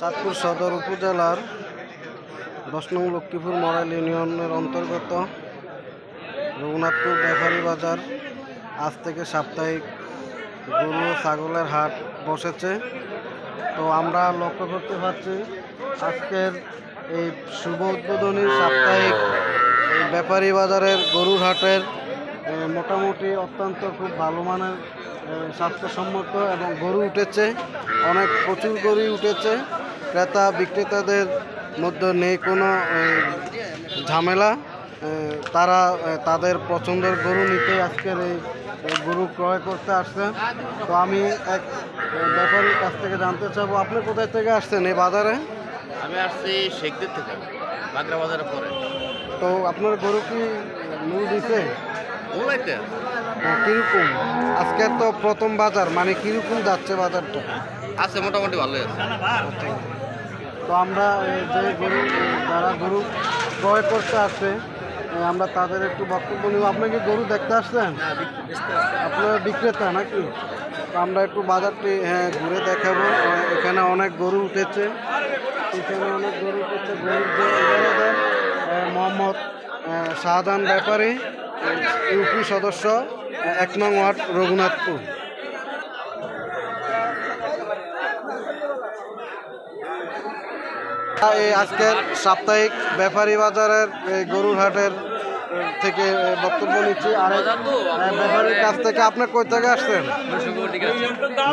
চাঁদপুর সদর উপজেলার দশ নং লক্ষ্মীপুর মরাইল ইউনিয়নের অন্তর্গত রঘুনাথপুর ব্যাপারী বাজার। আজ থেকে সাপ্তাহিক গরু ছাগলের হাট বসেছে। তো আমরা লক্ষ্য করতে পারছি আজকের এই শুভ উদ্বোধনী সাপ্তাহিক ব্যাপারী বাজারের গরুর হাটের মোটামুটি অত্যন্ত খুব ভালো মানের স্বাস্থ্যসম্মত এবং গরু উঠেছে। অনেক প্রচুর গরুই উঠেছে। ক্রেতা বিক্রেতাদের মধ্যে নেই কোনো ঝামেলা। তারা তাদের পছন্দের গরু নিতে আজকের এই গরু ক্রয় করতে আসছে। তো আমি এক ব্যাপারীর কাছ থেকে জানতে চাবো আপনি কোথায় থেকে আসছেন? এই বাজারে? আমি আসছি শেখদের থেকে বাগরা বাজারের পরে। তো আপনার গরু কি মূল দিছে? হ্যাঁ, কীরকম? আজকে তো প্রথম বাজার মানে কীরকম যাচ্ছে বাজারটা? আছে মোটামুটি ভালোই আছে। তো আমরা এই যে গরু যারা গরু ক্রয় করতে আসছে এ, আমরা তাদের একটু বক্তব্য নিব। আপনি কি গরু দেখতে আসছেন? আপনারা বিক্রেতা নাকি? তো আমরা একটু বাজারটি হ্যাঁ ঘুরে দেখাবো। এখানে অনেক গরু উঠেছে। এখানে অনেক গরু উঠেছে। গরুর মোহাম্মদ শাহজাহান ব্যাপারী ইউপি সদস্য এক নং ওয়ার্ড রঘুনাথপুর। এই আজকের সাপ্তাহিক ব্যাপারী বাজারের এই গরুর হাটের থেকে বক্তব্য নিচ্ছি। আর ব্যাপারীর কাছ থেকে আপনি কই থেকে আসছেন?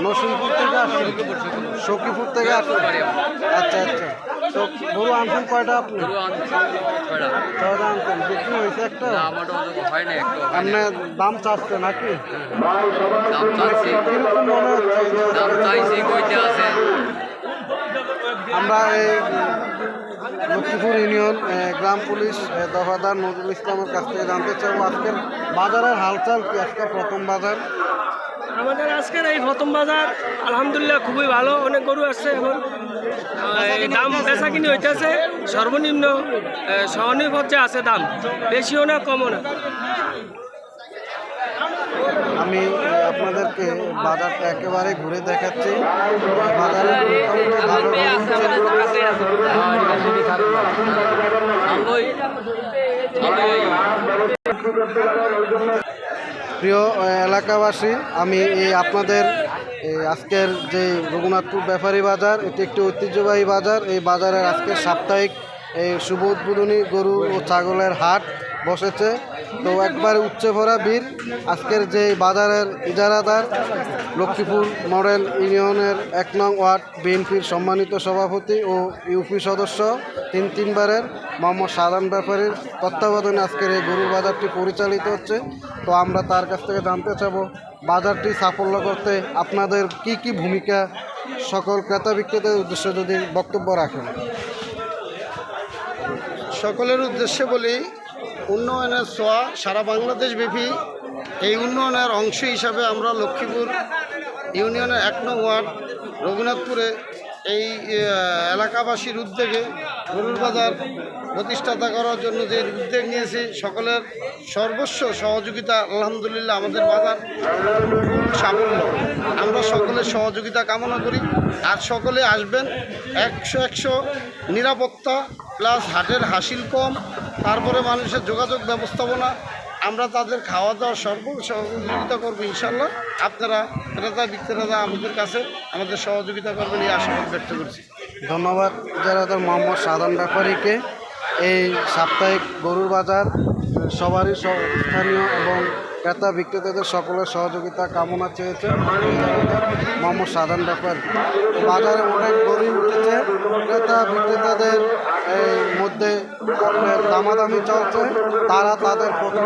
নসিমপুর থেকে আসছেন? সখীপুর থেকে আসছেন? আচ্ছা আচ্ছা। তো গরু আনছেন কয়টা আপনি? ছয়টা। আনছেন। বিক্রি হয়েছে একটা? আপনি দাম চাচ্ছে নাকি? কীরকম মনে হচ্ছে? আমরা এই লক্ষ্মীপুর ইউনিয়ন গ্রাম পুলিশ দফাদার নজরুল ইসলামের কাছ থেকে জানতে চাইব আজকের বাজারের হালচাল কি? আজকে প্রথম বাজার? আমাদের আজকের এই প্রথম বাজার আলহামদুলিল্লাহ খুবই ভালো অনেক গরু আসছে এখন। দাম বেচা কিনি হইতেছে সর্বনিম্ন সহনীয় পর্যায়ে আছে দাম বেশিও না কমও না। আমি আপনাদেরকে বাজারটা একেবারে ঘুরে দেখাচ্ছি। প্রিয় এলাকাবাসী, আমি এই আপনাদের আজকের যে রঘুনাথপুর ব্যাপারী বাজার, এটি একটি ঐতিহ্যবাহী বাজার। এই বাজারের আজকের সাপ্তাহিক এই শুভ উদ্বোধনী গরু ও ছাগলের হাট বসেছে। তো একবার উচ্চে ভরা বীর, আজকের যে বাজারের ইজারাদার, লক্ষ্মীপুর মডেল ইউনিয়নের এক নং ওয়ার্ড বিএনপির সম্মানিত সভাপতি ও ইউপি সদস্য, তিন তিনবারের মোহাম্মদ সাধারণ ব্যাপারীর তত্ত্বাবধানে আজকের এই গরুর বাজারটি পরিচালিত হচ্ছে। তো আমরা তার কাছ থেকে জানতে চাবো, বাজারটি সাফল্য করতে আপনাদের কি কি ভূমিকা সকল ক্রেতা বিক্রেতার উদ্দেশ্যে যদি বক্তব্য রাখেন। সকলের উদ্দেশ্যে বলি উন্নয়নের ছোঁয়া সারা বাংলাদেশ ব্যাপী এই উন্নয়নের অংশ হিসাবে আমরা লক্ষ্মীপুর ইউনিয়নের এক নং ওয়ার্ড, রঘুনাথপুরে এই এলাকাবাসীর উদ্যোগে গরুর বাজার প্রতিষ্ঠাতা করার জন্য যে উদ্যোগ নিয়েছি, সকলের সর্বস্ব সহযোগিতা আলহামদুলিল্লাহ আমাদের বাজার সাফল্য। আমরা সকলের সহযোগিতা কামনা করি, আর সকলে আসবেন একশো একশো নিরাপত্তা প্লাস হাটের হাসিল কম, তারপরে মানুষের যোগাযোগ ব্যবস্থাপনা। আমরা তাদের খাওয়া দাওয়া সর্ব সহযোগিতা করব ইনশাল্লাহ আপনারা ক্রেতা বিক্রেতা আমাদের কাছে আমাদের সহযোগিতা করবেন এই আশাবাদ ব্যক্ত করছি। ধন্যবাদ ইজারাদার মোহাম্মদ সাধারণ ব্যাপারীকে। এই সাপ্তাহিক গরুর বাজার, সবারই স্থানীয় এবং ক্রেতা বিক্রেতাদের সকলের সহযোগিতা কামনা চেয়েছে মোহাম্মদ সাধারণ ব্যাপারী। বাজারে অনেক গরু উঠেছে, ক্রেতা বিক্রেতাদের দামাদামি চলছে তারা তাদের করে।